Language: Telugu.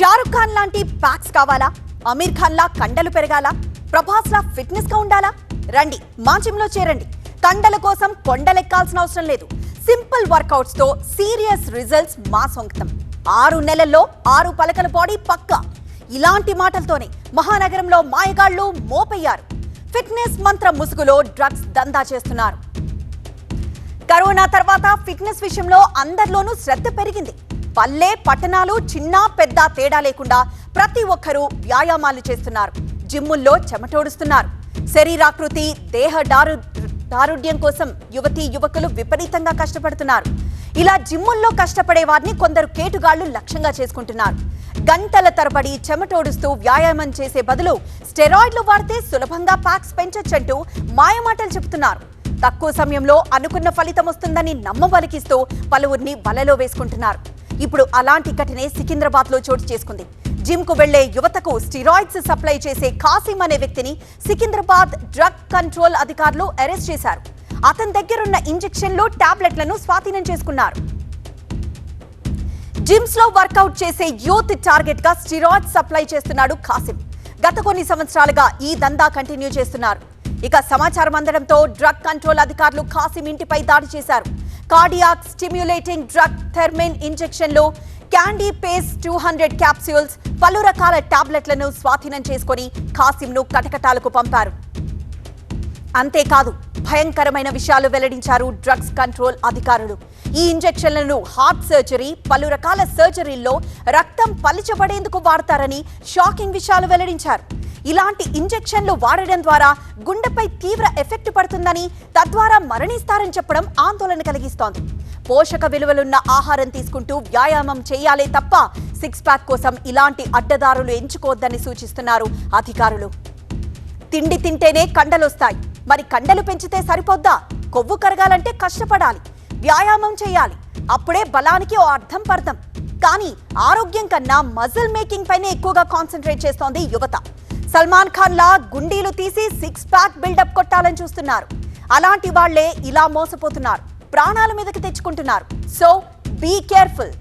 షారుఖ్ ఖాన్ లాంటి ప్యాక్స్ కావాలా? అమీర్ ఖాన్ లా కండలు పెరగాలా? ప్రభాస్ లా ఫిట్నెస్గా ఉండాలా? రండి మా జిమ్లో చేరండి. కండల కోసం కొండలెక్కాల్సిన అవసరం లేదు. సింపుల్ వర్కౌట్స్తో సీరియస్ రిజల్ట్స్ మా సొంతం. ఆరు నెలల్లో ఆరు పలకల బాడీ పక్కా. ఇలాంటి మాటలతోనే మహానగరంలో మాయగాళ్ళు మోపయ్యారు. ఫిట్నెస్ మంత్ర ముసుగులో డ్రగ్స్ దందా చేస్తున్నారు. కరోనా తర్వాత ఫిట్నెస్ విషయంలో అందరిలోనూ శ్రద్ధ పెరిగింది. పల్లె పట్టణాలు చిన్న పెద్ద తేడా లేకుండా ప్రతి ఒక్కరూ వ్యాయామాలు చేస్తున్నారు. జిమ్ముల్లో చెమటోడుస్తున్నారు. శరీరాకృతి దేహ దారు దారుఢ్యం కోసం యువతీ యువకులు విపరీతంగా కష్టపడుతున్నారు. ఇలా జిమ్ముల్లో కష్టపడే వారిని కొందరు కేటుగాళ్ళు లక్ష్యంగా చేసుకుంటున్నారు. గంటల తరబడి చెమటోడుస్తూ వ్యాయామం చేసే బదులు స్టెరాయిడ్లు వాడితే సులభంగా ప్యాక్స్ పెంచొచ్చంటూ మాయమాటలు చెబుతున్నారు. తక్కువ సమయంలో అనుకున్న ఫలితం వస్తుందని నమ్మబలికిస్తూ పలువురిని వలలో వేసుకుంటున్నారు. ఇప్పుడు అలాంటి ఘటనే సికింద్రాబాద్లో చోటు చేసుకుంది. జిమ్కు వెళ్ళే యువతకు స్టిరాయిడ్స్ సప్లై చేసే కాసిం అనే వ్యక్తిని సికింద్రాబాద్ డ్రగ్ కంట్రోల్ అధికారులు అరెస్ట్ చేశారు. అతని దగ్గరున్న ఇంజెక్షన్లు టాబ్లెట్లను స్వాధీనం చేసుకున్నారు. జిమ్స్లో వర్కౌట్ చేసే యూత్ టార్గెట్గా స్టిరాయిడ్ సప్లై చేస్తున్నాడు ఖాసిం గత కొన్ని సంవత్సరాలుగా ఈ దందా కంటిన్యూ చేస్తున్నారు. ఇక సమాచారం అందడంతో డ్రగ్ కంట్రోల్ అధికారులు ఖాసిం ఇంటిపై దాడి చేశారు. కార్డియాక్ స్టిమ్యులేటింగ్ డ్రగ్ థెర్మిన్ ఇంజెక్షన్లు candy pace two hundred capsules పలు రకాల టాబ్లెట్లను స్వాధీనం చేసుకుని ఖాసింను కటకటాలకు పంపారు. అంతేకాదు భయంకరమైన విషయాలు వెల్లడించారు డ్రగ్స్ కంట్రోల్ అధికారులు. ఈ ఇంజెక్షన్లను హార్ట్ సర్జరీ పలు రకాల సర్జరీల్లో రక్తం పలిచబడేందుకు వాడతారని షాకింగ్ విషయాలు వెల్లడించారు. ఇలాంటి ఇంజెక్షన్లు వాడడం ద్వారా గుండెపై తీవ్ర ఎఫెక్ట్ పడుతుందని తద్వారా మరణిస్తారని చెప్పడం ఆందోళన కలిగిస్తోంది. పోషక విలువలున్న ఆహారం తీసుకుంటూ వ్యాయామం చేయాలే తప్ప సిక్స్ ప్యాక్ కోసం ఇలాంటి అడ్డదారులు ఎంచుకోవద్దని సూచిస్తున్నారు అధికారులు. తిండి తింటేనే కండలొస్తాయి. మరి కండలు పెంచితే సరిపోద్దా? కొవ్వు కరగాలంటే కష్టపడాలి. వ్యాయామం చేయాలి. అప్పుడే బలానికి ఓ అర్థం పర్థం. కానీ ఆరోగ్యం కన్నా మజిల్ మేకింగ్ పైనే ఎక్కువగా కాన్సన్ట్రేట్ చేస్తోంది యువత. సల్మాన్ ఖాన్ లా గుండీలు తీసి సిక్స్ ప్యాక్ బిల్డప్ కొట్టాలని చూస్తున్నారు. అలాంటి వాళ్ళే ఇలా మోసపోతున్నారు. ప్రాణాల మీదకి తెచ్చుకుంటున్నారు. So be careful